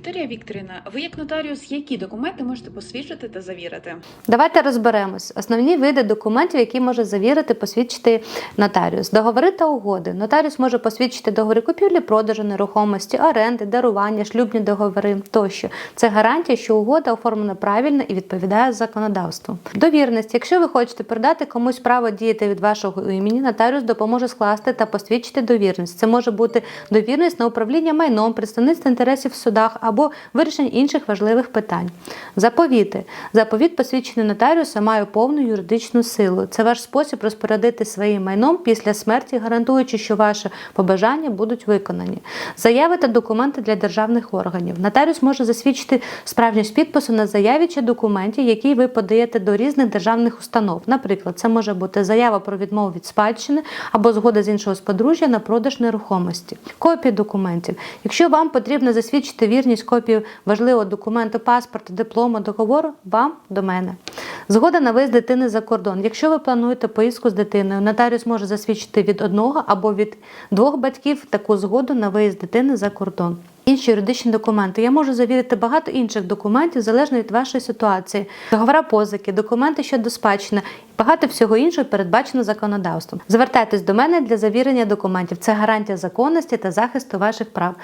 Вікторія Вікторівна, ви як нотаріус, які документи можете посвідчити та завірити? Давайте розберемось. Основні види документів, які може завірити, посвідчити нотаріус. Договори та угоди. Нотаріус може посвідчити договори купівлі, продажу нерухомості, оренди, дарування, шлюбні договори тощо. Це гарантія, що угода оформлена правильно і відповідає законодавству. Довірність. Якщо ви хочете передати комусь право діяти від вашого імені, нотаріус допоможе скласти та посвідчити довірність. Це може бути довірність на управління майном, представництво інтересів в судах або вирішення інших важливих питань. Заповіти. Заповіт, посвідчений нотаріуса, має повну юридичну силу. Це ваш спосіб розпорядити своїм майном після смерті, гарантуючи, що ваші побажання будуть виконані. Заяви та документи для державних органів. Нотаріус може засвідчити справжність підпису на заяві чи документі, які ви подаєте до різних державних установ. Наприклад, це може бути заява про відмову від спадщини або згода з іншого з подружжя на продаж нерухомості. Копії документів. Якщо вам потрібно засвідчити вірність копії важливого документу, паспорта, диплому, договору, вам до мене. Згода на виїзд дитини за кордон. Якщо ви плануєте поїздку з дитиною, нотаріус може засвідчити від одного або від двох батьків таку згоду на виїзд дитини за кордон. Інші юридичні документи. Я можу завірити багато інших документів залежно від вашої ситуації. Договора позики, документи щодо спадщини, багато всього іншого передбачено законодавством. Звертайтесь до мене для завірення документів. Це гарантія законності та захисту ваших прав.